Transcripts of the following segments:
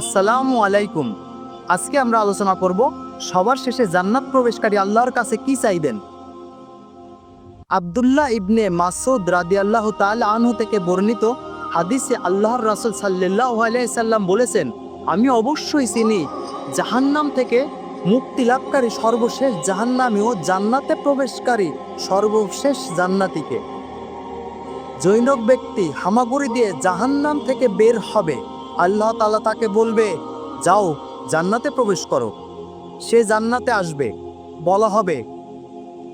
আসসালামু আলাইকুম। আজকে আমরা আলোচনা করব, সবার শেষে জান্নাত প্রবেশকারী আল্লাহর কাছে কি চাইবেন? আবদুল্লাহ ইবনে মাসুদ রাদি আল্লাহ তাআলা আনহু থেকে বর্ণিত হাদিসে আল্লাহর রাসুল সাল্লাল্লাহু আলাইহি সাল্লাম বলেছেন, আমি অবশ্যই চিনি, জাহান্নাম থেকে মুক্তি লাভকারী সর্বশেষ জাহান্নামী ও জান্নাতে প্রবেশকারী সর্বশেষ জান্নাতীকে। জৈনক ব্যক্তি হামাগুড়ি দিয়ে জাহান্নাম থেকে বের হবে। আল্লাহ তালা তাকে বলবে, যাও, জান্নাতে প্রবেশ করো। সে জান্নাতে আসবে, বলা হবে,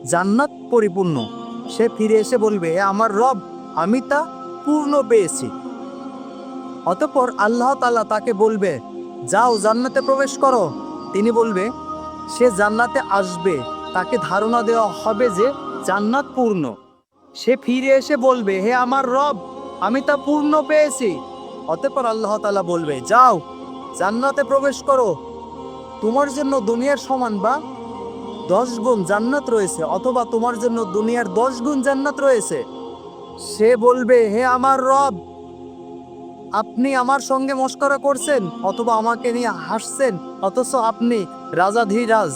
জান্নাত পরিপূর্ণ। সে ফিরে এসে বলবে, "এ আমার রব, আমি তা পূর্ণ পেয়েছি। অতঃপর আল্লাহ তালা তাকে বলবে, যাও, জান্নাতে প্রবেশ করো। তিনি বলবে, সে জান্নাতে আসবে, তাকে ধারণা দেওয়া হবে যে জান্নাত পূর্ণ। সে ফিরে এসে বলবে, হে আমার রব, আমি তা পূর্ণ পেয়েছি। অতঃপর আল্লাহ তালা বলবে, যাও, জান্নাতে প্রবেশ করো। তোমার জন্য দুনিয়ার সমান বা দশ গুণ জান্নাত রয়েছে, অথবা তোমার জন্য দুনিয়ার দশ গুণ জান্নাত রয়েছে। সে বলবে, হে আমার রব, আপনি আমার সঙ্গে মস্করা করছেন, অথবা আমাকে নিয়ে হাসছেন, অথচ আপনি রাজাধিরাজ।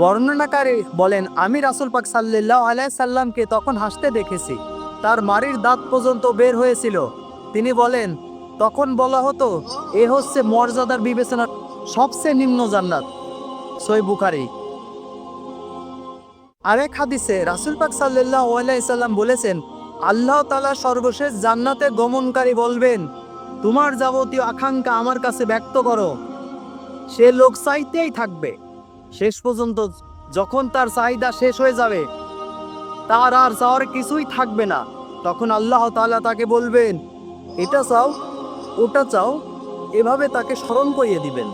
বর্ণনাকারী বলেন, আমি রাসুল পাক সাল্লাহ আলাই সাল্লামকে তখন হাসতে দেখেছি। তার মারির দাঁত পর্যন্ত বের হয়েছিল। তিনি বলেন, তখন বলা হতো, এ হচ্ছে মর্যাদার বিবেচনার সবচেয়ে নিম্ন জান্নাত। সই বুখারি। আরেক হাদিসে রাসুল পাক সাল্লাহ সাল্লাম বলেছেন, আল্লাহ তালা সর্বশেষ জান্নাতে গমনকারী বলবেন, তোমার যাবতীয় আকাঙ্ক্ষা আমার কাছে ব্যক্ত করো। সে লোক চাইতেই থাকবে। শেষ পর্যন্ত যখন তার চাহিদা শেষ হয়ে যাবে, তার আর চাওয়ার কিছুই থাকবে না। তখন আল্লাহ তালা তাকে বলবেন এটা চাও, ওটা চাও, এভাবে তাকে স্মরণ করিয়ে দিবেন।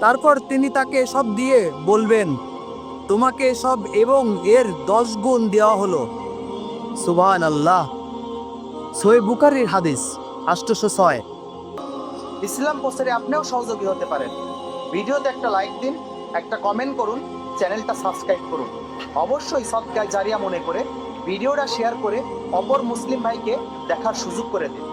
তারপর তিনি তাকে সব দিয়ে বলবেন, তোমাকে সব এবং এর দশ গুণ দেওয়া হলো। সুবহান আল্লাহ সোয়ে বুকারির হাদিস, আষ্টশো ছয়। ইসলাম প্রচারে আপনিও সহযোগী হতে পারেন। ভিডিওতে একটা লাইক দিন, একটা কমেন্ট করুন, চ্যানেলটা সাবস্ক্রাইব করুন। অবশ্যই সৎকার জারিয়া মনে করে, ভিডিওটা শেয়ার করে অপর মুসলিম ভাইকে দেখার সুযোগ করে দিন।